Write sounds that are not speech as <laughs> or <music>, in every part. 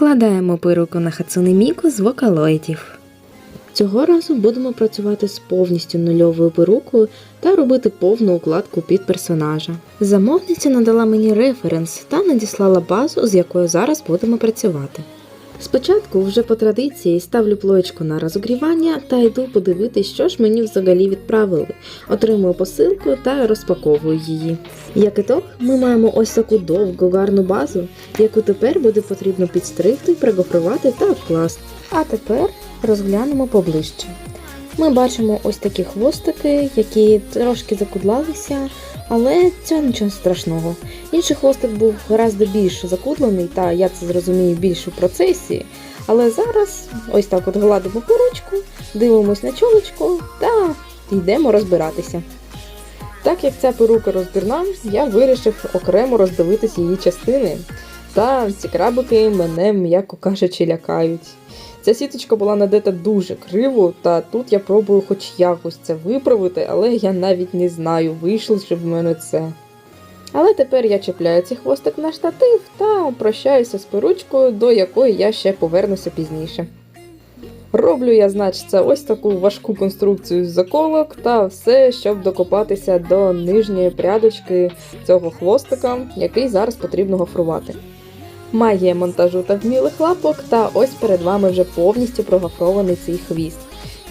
Вкладаємо перуку на Хацуни Міку з вокалоїдів. Цього разу будемо працювати з повністю нульовою перукою та робити повну укладку під персонажа. Замовниця надала мені референс та надіслала базу, з якою зараз будемо працювати. Спочатку, вже по традиції, ставлю плоєчку на розогрівання та йду подивитись, що ж мені взагалі відправили. Отримую посилку та розпаковую її. Як ітог, ми маємо ось таку довгу гарну базу, яку тепер буде потрібно підстригти, пригофрувати та обкласти. А тепер розглянемо поближче. Ми бачимо ось такі хвостики, які трошки закудлалися, але це нічого страшного. Інший хвостик був гораздо більш закудлений, та я це зрозумію більш у процесі. Але зараз ось так от гладимо по ручку, дивимось на чолочку та йдемо розбиратися. Так як ця перука розбірна, я вирішив окремо роздивитись її частини. Та ці крабики мене, м'яко кажучи, лякають. Ця сіточка була надета дуже криво, та тут я пробую хоч якось це виправити, але я навіть не знаю, вийшло ж в мене це. Але тепер я чіпляю цей хвостик на штатив та прощаюся з перучкою, до якої я ще повернуся пізніше. Роблю я, значить, ось таку важку конструкцію з заколок та все, щоб докопатися до нижньої прядочки цього хвостика, який зараз потрібно гофрувати. Магія монтажу та вмілих лапок, та ось перед вами вже повністю прогафрований цей хвіст.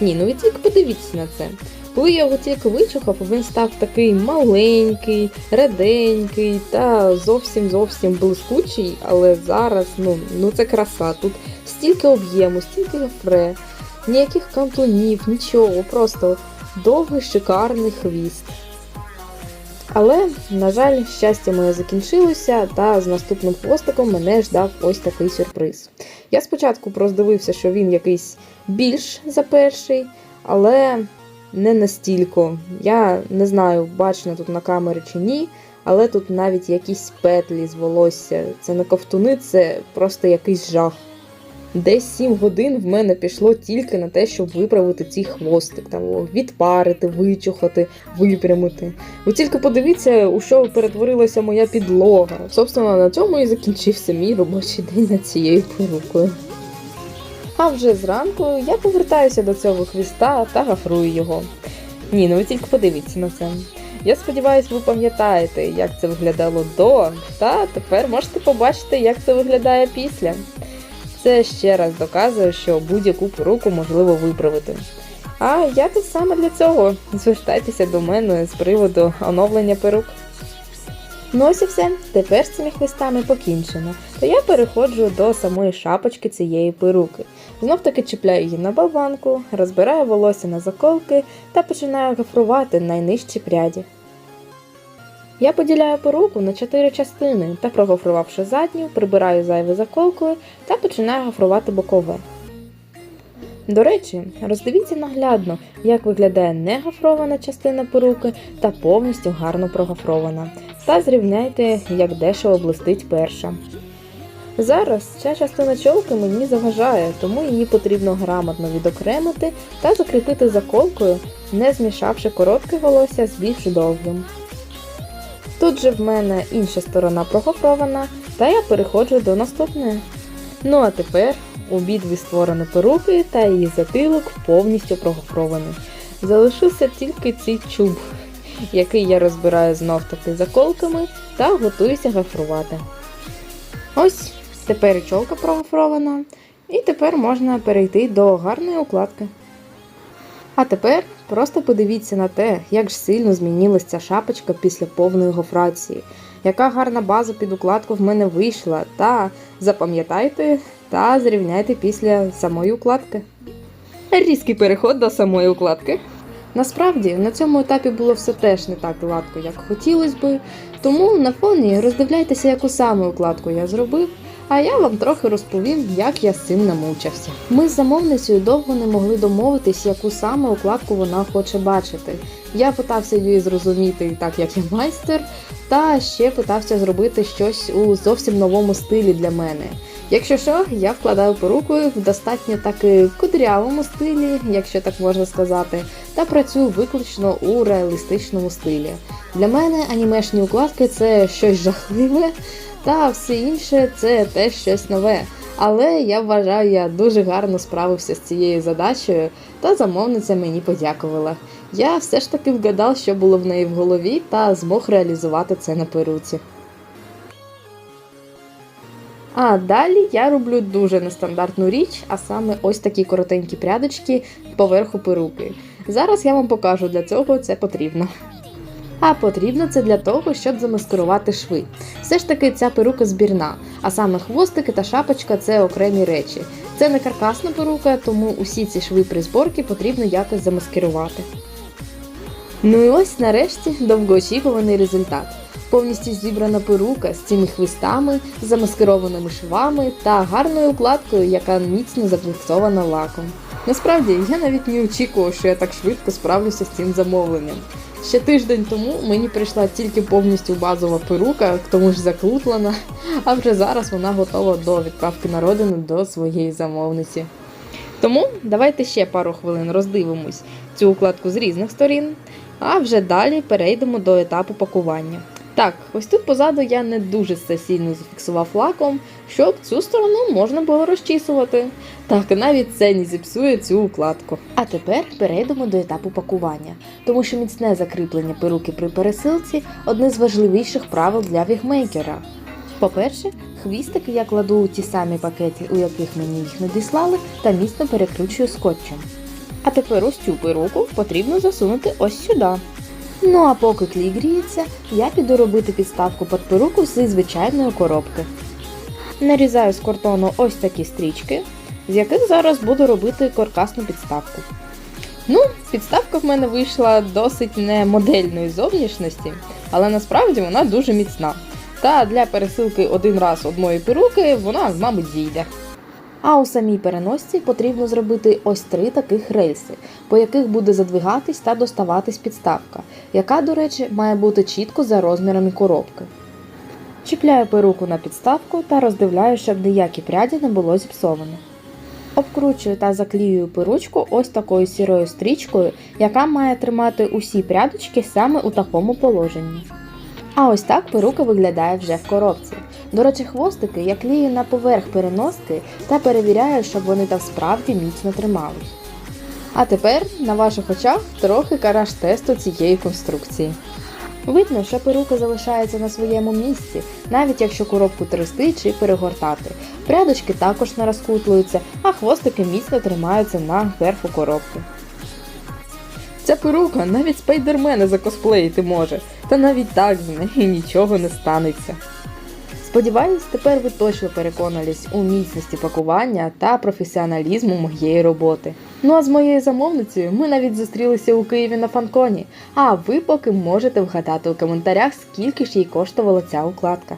Ні, ну ви тільки подивіться на це. Коли я його тільки вичухав, він став такий маленький, реденький та зовсім зовсім блискучий, але зараз ну, ну це краса. Тут стільки об'єму, стільки гофре, ніяких кантонів, нічого, просто довгий шикарний хвіст. Але, на жаль, щастя моє закінчилося, та з наступним хвостиком мене ждав ось такий сюрприз. Я спочатку роздивився, що він якийсь більш за перший, але не настільки. Я не знаю, бачно тут на камері чи ні, але тут навіть якісь петлі з волосся. Це не ковтуни, це просто якийсь жах. Десь 7 годин в мене пішло тільки на те, щоб виправити цей хвостик, там відпарити, вичухати, випрямити. Ви тільки подивіться, у що перетворилася моя підлога. Собственно, на цьому і закінчився мій робочий день над цією перукою. А вже зранку я повертаюся до цього хвіста та гафрую його. Ні, ну ви тільки подивіться на це. Я сподіваюся, ви пам'ятаєте, як це виглядало до, та тепер можете побачити, як це виглядає після. Це ще раз доказує, що будь-яку поруку можливо виправити. А я тут саме для цього. Звертайтеся до мене з приводу оновлення перук. Ну ось і все. Тепер з цими хвистами покінчено. То я переходжу до самої шапочки цієї перуки. Знов таки чіпляю її на болванку, розбираю волосся на заколки та починаю гофрувати найнижчі пряді. Я поділяю поруку на чотири частини та, прогофрувавши задню, прибираю зайве заколкою та починаю гофрувати бокове. До речі, роздивіться наглядно, як виглядає негофрована частина поруки та повністю гарно прогофрована. Та зрівняйте, як дешево блистить перша. Зараз ця частина чолки мені заважає, тому її потрібно грамотно відокремити та закріпити заколкою, не змішавши коротке волосся з більш довгим. Тут же в мене інша сторона прогофрована, та я переходжу до наступної. Ну а тепер обидві створені перуки та її затилок повністю прогофровані. Залишився тільки цей чуб, який я розбираю знов таки заколками та готуюся гофрувати. Ось, тепер і чолка прогофрована, і тепер можна перейти до гарної укладки. А тепер просто подивіться на те, як ж сильно змінилася ця шапочка після повної гофрації. Яка гарна база під укладку в мене вийшла, та запам'ятайте та зрівняйте після самої укладки. Різкий переход до самої укладки. Насправді на цьому етапі було все теж не так гладко, як хотілося би, тому на фоні роздивляйтеся, яку саме укладку я зробив, а я вам трохи розповім, як я з цим намучився. Ми з замовницею довго не могли домовитись, яку саме укладку вона хоче бачити. Я питався її зрозуміти, так як я майстер, та ще питався зробити щось у зовсім новому стилі для мене. Якщо що, я вкладаю перукою в достатньо таки кудрявому стилі, якщо так можна сказати, та працюю виключно у реалістичному стилі. Для мене анімешні укладки це щось жахливе, та все інше це теж щось нове. Але я вважаю, я дуже гарно справився з цією задачею, та замовниця мені подякувала. Я все ж таки вгадав, що було в неї в голові, та змог реалізувати це на перуці. А далі я роблю дуже нестандартну річ, а саме ось такі коротенькі прядочки поверху перуки. Зараз я вам покажу, для цього це потрібно. А потрібно це для того, щоб замаскирувати шви. Все ж таки ця перука збірна, а саме хвостики та шапочка це окремі речі. Це не каркасна перука, тому усі ці шви при зборці потрібно якось замаскирувати. Ну і ось нарешті довгоочікуваний результат. Повністю зібрана перука з цими хвистами, замаскированими швами та гарною укладкою, яка міцно зафіксована лаком. Насправді я навіть не очікував, що я так швидко справлюся з цим замовленням. Ще тиждень тому мені прийшла тільки повністю базова перука, к тому ж закрутлена, <laughs> а вже зараз вона готова до відправки на родину до своєї замовниці. Тому давайте ще пару хвилин роздивимось цю укладку з різних сторін, а вже далі перейдемо до етапу пакування. Так, ось тут позаду я не дуже все сильно зафіксував лаком, щоб цю сторону можна було розчісувати. Так, навіть це не зіпсує цю укладку. А тепер перейдемо до етапу пакування, тому що міцне закріплення перуки при пересилці одне з важливіших правил для вігмейкера. По-перше, хвістики я кладу у ті самі пакети, у яких мені їх надіслали, та міцно перекручую скотчем. А тепер ось цю перуку потрібно засунути ось сюди. Ну а поки клей гріється, я піду робити підставку під перуку зі звичайної коробки. Нарізаю з картону ось такі стрічки, з яких зараз буду робити каркасну підставку. Ну, підставка в мене вийшла досить не модельної зовнішності, але насправді вона дуже міцна. Та для пересилки один раз одної перуки вона, мабуть, зійде. А у самій переносці потрібно зробити ось три таких рельси, по яких буде задвигатись та доставатись підставка, яка, до речі, має бути чітко за розмірами коробки. Чіпляю перуку на підставку та роздивляю, щоб ніякі пряді не було зіпсовано. Обкручую та заклеюю перучку ось такою сірою стрічкою, яка має тримати усі прядочки саме у такому положенні. А ось так перука виглядає вже в коробці. До речі, хвостики я клею на поверх переноски та перевіряю, щоб вони там справді міцно тримались. А тепер на ваших очах трохи караж тесту цієї конструкції. Видно, що перука залишається на своєму місці, навіть якщо коробку трясти чи перегортати. Прядочки також не розкутлуються, а хвостики міцно тримаються на верху коробки. Ця перука навіть спайдермена закосплеїти може, та навіть так з неї нічого не станеться. Сподіваюсь, тепер ви точно переконались у міцності пакування та професіоналізму моєї роботи. Ну а з моєю замовницею ми навіть зустрілися у Києві на фанконі. А ви поки можете вгадати у коментарях, скільки ж їй коштувала ця укладка.